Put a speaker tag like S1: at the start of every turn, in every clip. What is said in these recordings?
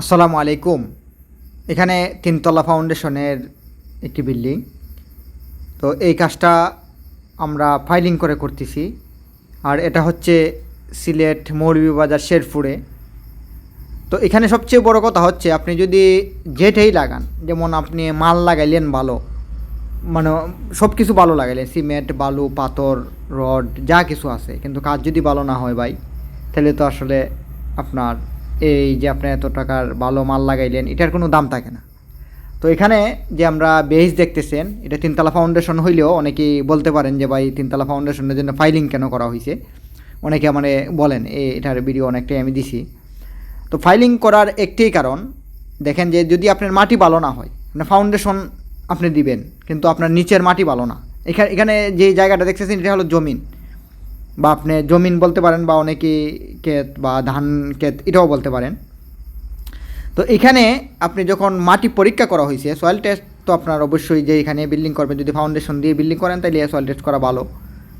S1: আসসালামু আলাইকুম। এখানে তিনতলা ফাউন্ডেশনের একটি বিল্ডিং। তো এই কাজটা আমরা ফাইলিং করে করতেছি। আর এটা হচ্ছে সিলেট মৌলভীবাজার শেরপুরে। তো এখানে সবচেয়ে বড় কথা হচ্ছে, আপনি যদি যেটাই লাগান, যেমন আপনি মাল লাগাইলেন ভালো মানে সব কিছু ভালো লাগাইলেন, সিমেন্ট, বালু, পাথর, রড, যা কিছু আছে, কিন্তু কাজ যদি ভালো না হয় ভাই, তাহলে তো আসলে আপনার এই যে আপনি এত টাকার ভালো মাল লাগাইলেন, এটার কোনো দাম থাকে না। তো এখানে যে আমরা বেস দেখতেছেন, এটা তিনতলা ফাউন্ডেশন হইলেও অনেকেই বলতে পারেন যে, ভাই, তিনতলা ফাউন্ডেশনের জন্য ফাইলিং কেন করা হয়েছে অনেকে মানে বলেন এটার ভিডিও অনেকটাই আমি দিছি। তো ফাইলিং করার একটাই কারণ, দেখেন যে যদি আপনার মাটি ভালো না হয় মানে ফাউন্ডেশন আপনি দিবেন, কিন্তু আপনার নিচের মাটি ভালো না। এখানে এখানে যে জায়গাটা দেখতেছেন, এটা হলো জমিন। বা আপনি জমিন বলতে পারেন বা অনেকে ক্ষেত বা ধান ক্ষেত, এটাও বলতে পারেন। তো এখানে আপনি যখন মাটি পরীক্ষা করা হয়েছে সয়েল টেস্ট তো আপনার অবশ্যই যে এখানে বিল্ডিং করবেন যদি ফাউন্ডেশন দিয়ে বিল্ডিং করেন তাহলে সয়েল টেস্ট করা ভালো।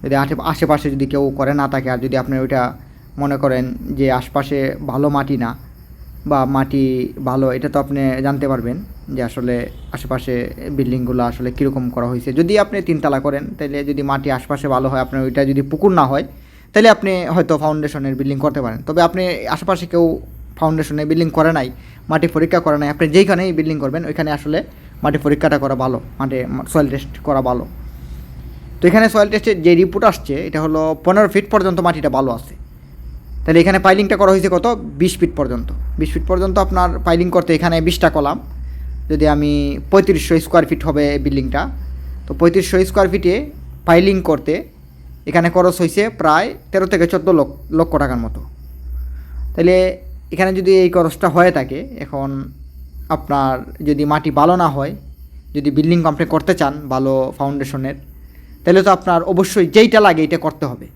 S1: যদি আশে- আশেপাশে যদি কেউ করে না থাকে, আর যদি আপনি ওইটা মনে করেন যে আশপাশে ভালো মাটি না বা মাটি ভালো, এটা তো আপনি জানতে পারবেন যে আসলে আশেপাশে বিল্ডিংগুলো আসলে কীরকম করা হয়েছে। যদি আপনি তিনতলা করেন তাহলে যদি মাটি আশপাশে ভালো হয়, আপনার ওইটা যদি পুকুর না হয় তাহলে আপনি হয়তো ফাউন্ডেশনের বিল্ডিং করতে পারেন। তবে আপনি আশেপাশে কেউ ফাউন্ডেশনে বিল্ডিং করে নাই, মাটি পরীক্ষা করে নাই, আপনি যেইখানেই বিল্ডিং করবেন, ওইখানে আসলে মাটি পরীক্ষাটা করা ভালো, মাটি, সয়েল টেস্ট করা ভালো। তো এখানে সয়েল টেস্টের যে রিপোর্ট আসছে, এটা হলো পনেরো ফিট পর্যন্ত মাটিটা ভালো আছে। তাহলে এখানে পাইলিংটা করা হয়েছে কত? বিশ ফিট পর্যন্ত। বিশ ফিট পর্যন্ত আপনার পাইলিং করতে এখানে বিশটা কলাম। যদি আমি পঁয়ত্রিশশো স্কোয়ার ফিট হবে বিল্ডিংটা তো পঁয়ত্রিশশো স্কোয়ার ফিটে পাইলিং করতে এখানে খরচ হয়েছে প্রায় তেরো থেকে চোদ্দ লক্ষ টাকার মতো। তাহলে এখানে যদি এই খরচটা হয়ে থাকে, এখন আপনার যদি মাটি ভালো না হয়, যদি বিল্ডিং কমপ্লিট করতে চান ভালো ফাউন্ডেশনের তাহলে তো আপনার অবশ্যই যেইটা লাগে এটা করতে হবে।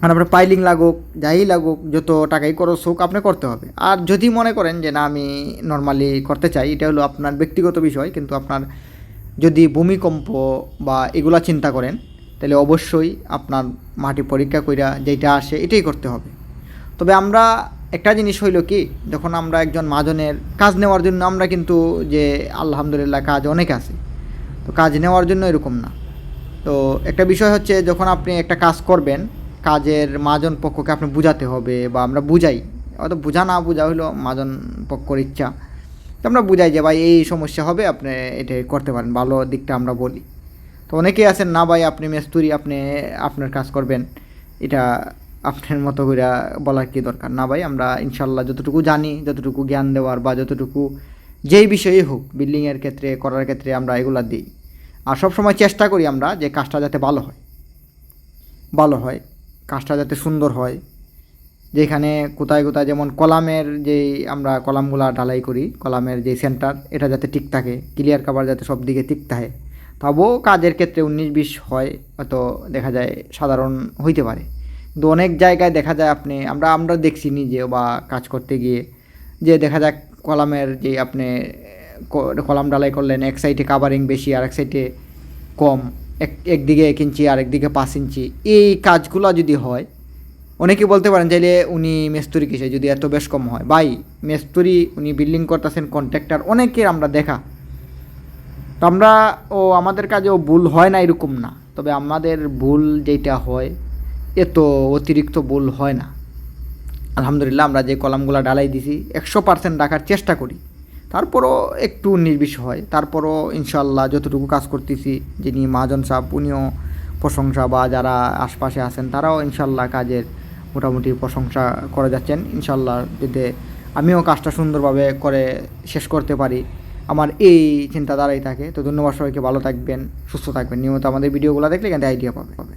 S1: মানে আপনার পাইলিং লাগুক, যাই লাগুক, যত টাকাই খরচ হোক, আপনি করতে হবে। আর যদি মনে করেন যে, না, আমি নর্মালি করতে চাই এটা হলো আপনার ব্যক্তিগত বিষয়, কিন্তু আপনার যদি ভূমিকম্প বা এগুলা চিন্তা করেন, তাহলে অবশ্যই আপনার মাটি পরীক্ষা কইরা যেটা আসে, এটাই করতে হবে। তবে আমরা, একটা জিনিস হইল কি, যখন আমরা একজন মাজনের কাজ নেওয়ার জন্য আমরা কিন্তু যে, আলহামদুলিল্লাহ কাজ অনেক আছে, তো কাজ নেওয়ার জন্য এরকম না। তো একটা বিষয় হচ্ছে, যখন আপনি একটা কাজ করবেন কাজের মাজন পক্ষকে আপনি বুঝাতে হবে বা আমরা বুঝাই। হয়তো বোঝা না বোঝা হলো মাজন পক্ষর ইচ্ছা। তো আমরা বুঝাই যে, ভাই, এই সমস্যা হবে, আপনি এটা করতে পারেন, ভালো দিকটা আমরা বলি। তো অনেকেই আছেন, না ভাই, আপনি মেস্তুরি, আপনি, আপনার কাজ করবেন। এটা আপনার মতো করে বলার কি দরকার? না ভাই, আমরা ইনশাল্লাহ যতটুকু জানি, যতটুকু জ্ঞান দেওয়ার বা যতটুকু যেই বিষয়েই হোক বিল্ডিংয়ের ক্ষেত্রে, করার ক্ষেত্রে আমরা এগুলা দিই। আর সবসময় চেষ্টা করি আমরা যে কাজটা যাতে ভালো হয়। ভালো হয়। কাজটা যাতে সুন্দর হয়। যেখানে কোথায় কোথায় যেমন কলামের যেই আমরা কলামগুলা ঢালাই করি, কলামের যে সেন্টার এটা যাতে ঠিক থাকে ক্লিয়ার কাভার যাতে সব দিকে ঠিক থাকে। তবুও কাজের ক্ষেত্রে উনিশ বিশ হয়, হয়তো দেখা যায় সাধারণ হইতে পারে। কিন্তু অনেক জায়গায় দেখা যায় আপনি, আমরা আমরা দেখছি নিজে বা কাজ করতে গিয়ে যে দেখা যাক কলামের যে আপনি কলাম ডালাই করলেন, এক সাইডে কাভারিং বেশি আর এক সাইডে কম। এক, একদিকে এক ইঞ্চি আর একদিকে পাঁচ ইঞ্চি। এই কাজগুলো যদি হয়, অনেকে বলতে পারেন, চাইলে উনি মেস্তুরি কিসে? যদি এত বেশ কম হয়। ভাই, মেস্তুরি উনি বিল্ডিং করতেছেন কন্ট্রাক্টর অনেকের আমরা দেখা। তো আমরা, ও আমাদের কাজেও ভুল হয় না এরকম না। তবে আমাদের ভুল যেটা হয়, এত অতিরিক্ত ভুল হয় না। আলহামদুলিল্লাহ, আমরা যে কলামগুলো ডালাই দিছি, একশো পার্সেন্ট রাখার চেষ্টা করি। তারপরও একটু নির্বিষ হয়। তারপরও ইনশাল্লাহ যতটুকু কাজ করতেছি, যিনি মহাজন সাহেব, উনিও প্রশংসা বা যারা আশপাশে আছেন, তারাও ইনশাল্লাহ কাজের মোটামুটি প্রশংসা করে যাচ্ছেন। ইনশাল্লাহ যদি আমিও কাজটা সুন্দরভাবে করে শেষ করতে পারি, আমার এই চিন্তাধারাই থাকে। তো ধন্যবাদ সবাইকে, ভালো থাকবেন, সুস্থ থাকবেন। নিয়মিত আমাদের ভিডিওগুলো দেখলে থেকে আইডিয়া পাবে।